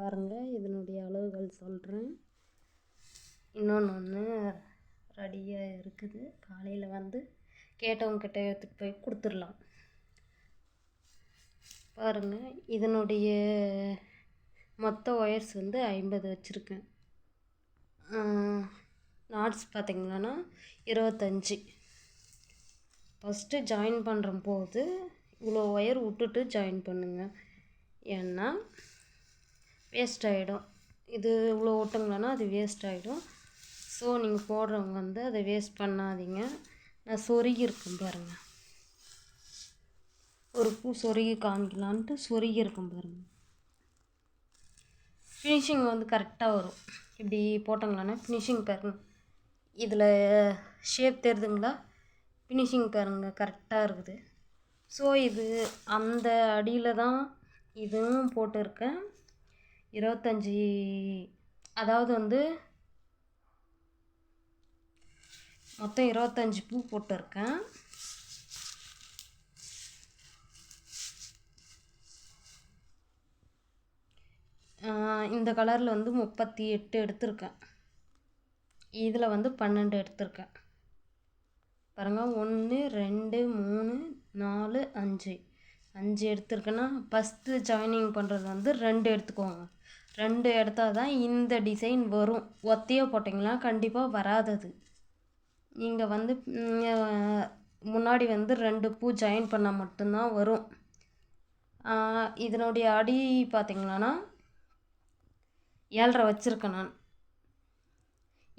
பாருங்கள் இதனுடைய அளவுகள் சொல்கிறேன் இன்னொன்று ஒன்று ரெடியாக இருக்குது. காலையில் வந்து கேட்டவங்க கிட்ட எடுத்துகிட்டு போய் கொடுத்துடலாம். பாருங்கள் இதனுடைய மொத்த ஒயர்ஸ் வந்து ஐம்பது வச்சுருக்கேன். நாட்ஸ் பார்த்திங்கன்னா இருபத்தஞ்சி. ஃபஸ்ட்டு ஜாயின் பண்ணுற போது இவ்வளோ ஒயர் விட்டுட்டு ஜாயின் பண்ணுங்கள் ஏன்னா வேஸ்ட் ஆகிடும் இது இவ்வளோ விட்டுங்களன்னா அது வேஸ்ட் ஆகிடும் ஸோ நீங்கள் போடுறவங்க வந்து அதை வேஸ்ட் பண்ணாதீங்க. நான் சொருகியிருக்கும் பாருங்கள் ஒரு பூ சொருகி காமிக்கலான்ட்டு சொருகியிருக்கும் பாருங்கள் ஃபினிஷிங் வந்து கரெக்டாக வரும். இப்படி போட்டோங்களான்னா ஃபினிஷிங் பாருங்க. இதில் ஷேப் தெரியுதுங்களா ஃபினிஷிங் பாருங்க கரெக்டாக இருக்குது. ஸோ இது அந்த அடியில் தான் இதுவும் போட்டிருக்கேன். இருபத்தஞ்சி அதாவது வந்து மொத்தம் இருபத்தஞ்சி பூ போட்டிருக்கேன். இந்த கலரில் வந்து முப்பத்தி எட்டு எடுத்திருக்கேன். இதில் வந்து பன்னெண்டு எடுத்திருக்கேன். பாருங்கள் ஒன்று ரெண்டு மூணு நாலு அஞ்சு. அஞ்சு எடுத்திருக்கேன்னா ஃபஸ்ட்டு ஜாயினிங் பண்ணுறது வந்து ரெண்டு எடுத்துக்கோங்க. ரெண்டு எடுத்தால் தான் இந்த டிசைன் வரும். ஒத்தையாக போட்டிங்கன்னா கண்டிப்பாக வராதது. நீங்கள் வந்து முன்னாடி வந்து ரெண்டு பூ ஜாயின் பண்ணால் மட்டும்தான் வரும். இதனுடைய அடி பார்த்திங்களான்னா ஏழ்ரை வச்சுருக்கேன் நான்.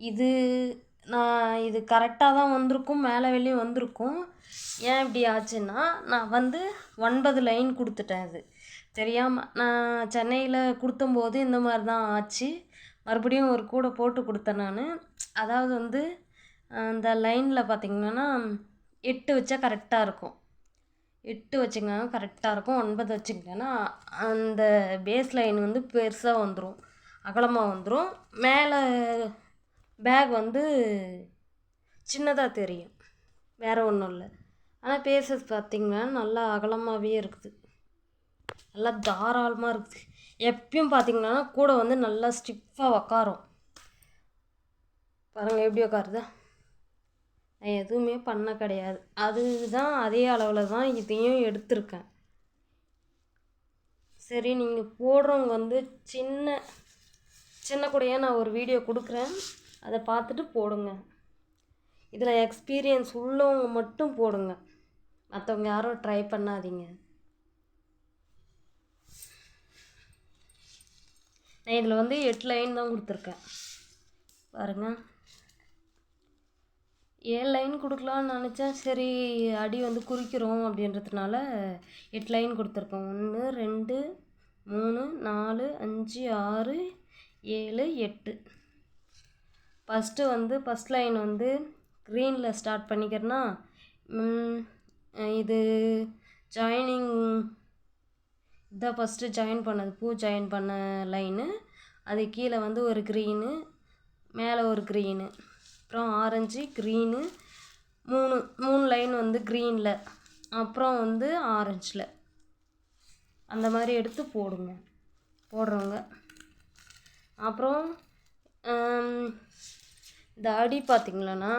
இது நான் இது கரெக்டாக தான் வந்திருக்கும் மேலே வெளியே வந்திருக்கும். ஏன் இப்படி ஆச்சுன்னா நான் வந்து ஒன்பது லைன் கொடுத்துட்டேன் இது. தெரியாமல் நான் சென்னையில் கொடுத்தம்போது இந்த மாதிரி தான் ஆச்சு. மறுபடியும் ஒரு கூடை போட்டு கொடுத்தேன் நான். அதாவது வந்து அந்த லைனில் பார்த்திங்கன்னா எட்டு வச்சா கரெக்டாக இருக்கும். எட்டு வச்சுங்கன்னா கரெக்டாக இருக்கும் ஒன்பது வச்சுங்கன்னா அந்த பேஸ் லைன் வந்து பெருசாக வந்துடும் அகலமாக வந்துடும் மேலே பேக் வந்து சின்னதாக தெரியும். வேறு ஒன்றும் இல்லை. ஆனால் பேசஸ் பார்த்திங்கன்னா நல்லா அகலமாகவே இருக்குது. நல்லா தாராளமாக இருக்குது எப்பயும் பார்த்திங்கன்னா கூட வந்து நல்லா ஸ்டிஃபாக உக்காரும். பாருங்கள் எப்படி உக்காருதா? நான் எதுவுமே பண்ண கிடையாது. அதுதான் அதே அளவில் தான் இதையும் எடுத்திருக்கேன். சரி நீங்கள் போடுறவங்க வந்து சின்ன சின்ன கூடையாக நான் ஒரு வீடியோ கொடுக்குறேன். அதை பார்த்துட்டு போடுங்க. இதில் எக்ஸ்பீரியன்ஸ் உள்ளவங்க மட்டும் போடுங்க. மற்றவங்க யாரும் ட்ரை பண்ணாதீங்க. நான் இதில் வந்து எட்டு லைன் தான் கொடுத்துருக்கேன். பாருங்க. ஏழு லைன் கொடுக்கலான்னு நினச்சேன் சரி அடி வந்து குறிக்கிறோம் அப்படின்றதுனால எட்டு லைன் கொடுத்துருக்கோம். ஒன்று ரெண்டு மூணு நாலு அஞ்சு ஆறு ஏழு எட்டு. ஃபஸ்ட்டு வந்து ஃபஸ்ட் லைன் வந்து க்ரீனில் ஸ்டார்ட் பண்ணிக்கிறேன்னா இது ஜாயினிங் இதான் ஃபஸ்ட்டு ஜாயின் பண்ணது பூ ஜாயின் பண்ண லைனு அது கீழே வந்து ஒரு க்ரீனு மேலே ஒரு க்ரீனு அப்புறம் ஆரஞ்சு க்ரீனு மூணு மூணு லைன் வந்து க்ரீனில் அப்புறம் வந்து ஆரஞ்சில் அந்த மாதிரி எடுத்து போடுங்க போடுறவங்க. அப்புறம் இந்த அடி பார்த்திங்களன்னா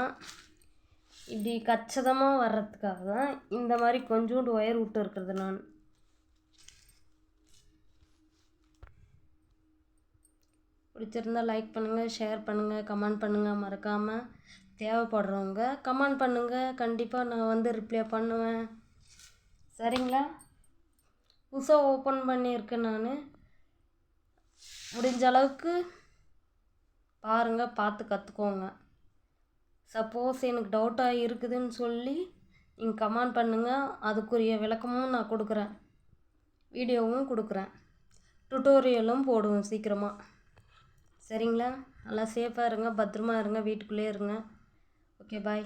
இப்படி கச்சிதமாக வர்றதுக்காக தான் இந்த மாதிரி கொஞ்சோண்டு ஒயர் விட்டு இருக்கிறது நான். பிடிச்சிருந்தா லைக் பண்ணுங்கள் ஷேர் பண்ணுங்கள் கமெண்ட் பண்ணுங்கள் மறக்காமல் தேவைப்படுறவங்க கமெண்ட் பண்ணுங்கள் கண்டிப்பாக நான் வந்து ரிப்ளை பண்ணுவேன். சரிங்களா? புதுசாக ஓப்பன் பண்ணியிருக்கேன் நான். முடிஞ்ச அளவுக்கு பாருங்கள் பார்த்து கற்றுக்கோங்க சப்போஸ் எனக்கு டவுட்டாக இருக்குதுன்னு சொல்லி நீங்கள் கமெண்ட் பண்ணுங்கள் அதுக்குரிய விளக்கமும் நான் கொடுக்குறேன். வீடியோவும் கொடுக்குறேன். டுட்டோரியலும் போடுவோம் சீக்கிரமாக சரிங்களா? நல்லா சேஃபாக இருங்க பத்திரமா இருங்க வீட்டுக்குள்ளேயே இருங்க. Okay bye